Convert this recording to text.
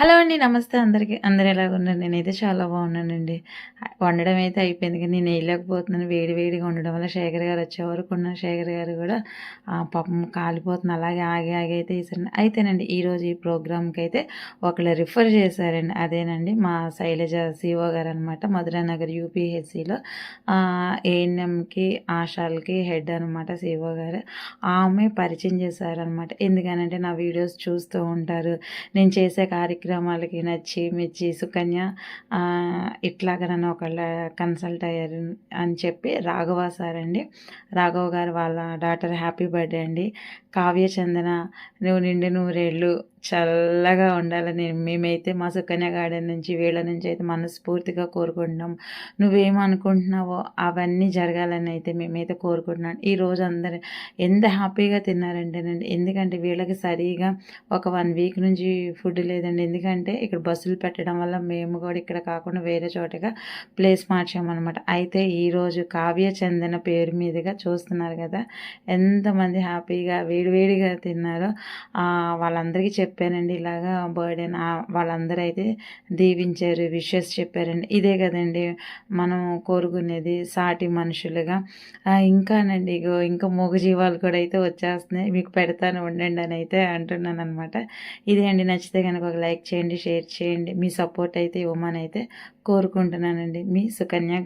Hello అండి నమస్తే అందరికీ. అందరు ఎలాగ ఉన్నారు? నేనైతే చాలా బాగున్నానండి. వండడం అయితే అయిపోయింది కానీ నేను వేయలేకపోతున్నాను. వేడి వేడిగా ఉండడం వల్ల శేఖర్ గారు వచ్చే వరకు ఉన్న శేఖర్ గారు కూడా పాపం కాలిపోతుంది అలాగే ఆగి ఆగి అయితే వేసారండి అయితేనండి ఈరోజు ఈ ప్రోగ్రామ్కి అయితే ఒకళ్ళు రిఫర్ చేశారండి. అదేనండి మా శైలజ సిఓ గారు అనమాట మధురానగర్ యూపీహెచ్సిలో ఏఎన్ఎంకి ఆశాలకి హెడ్ అనమాట సిఓ గారు. ఆమె పరిచయం చేశారనమాట ఎందుకనంటే నా వీడియోస్ చూస్తూ ఉంటారు. నేను చేసే కార్యక్రమం కార్యక్రమాలకి నచ్చి మెచ్చి సుకన్య ఇట్లాగ నన్ను ఒకళ్ళ కన్సల్ట్ అయ్యారు అని చెప్పి రాఘవ సార్ అండి. రాఘవ గారు వాళ్ళ డాటర్ హ్యాపీ బర్త్డే అండి. కావ్య చందన నువ్వు నిండు నూరేళ్ళు చల్లగా ఉండాలని మేమైతే మా సుకన్య గార్డెన్ నుంచి వీళ్ళ నుంచి అయితే మనస్ఫూర్తిగా కోరుకుంటున్నాం. నువ్వేమనుకుంటున్నావో అవన్నీ జరగాలని అయితే మేమైతే కోరుకుంటున్నాం. ఈ రోజు అందరు ఎంత హ్యాపీగా తిన్నారంటేనండి ఎందుకంటే వీళ్ళకి సరిగా ఒక వన్ వీక్ నుంచి ఫుడ్ లేదండి. ఎందుకంటే ఇక్కడ బస్సులు పెట్టడం వల్ల మేము కూడా ఇక్కడ కాకుండా వేరే చోటగా ప్లేస్ మార్చామన్నమాట. అయితే ఈరోజు కావ్య చందన పేరు మీదుగా చూస్తున్నారు కదా ఎంతమంది హ్యాపీగా వేడివేడిగా తిన్నారో వాళ్ళందరికీ చెప్ చెప్పానండి ఇలాగా బర్త్డే వాళ్ళందరూ అయితే దీవించారు విషెస్ చెప్పారండి. ఇదే కదండి మనం కోరుకునేది సాటి మనుషులుగా. ఇంకానండి ఇగో ఇంకా మూగజీవాలు కూడా అయితే వచ్చేస్తున్నాయి. మీకు పెడతాను ఉండండి అని అయితే అంటున్నాను అనమాట ఇదే అండి. నచ్చితే కనుక ఒక లైక్ చేయండి షేర్ చేయండి. మీ సపోర్ట్ అయితే ఇవ్వమని అయితే కోరుకుంటున్నానండి. మీ సుకన్య గా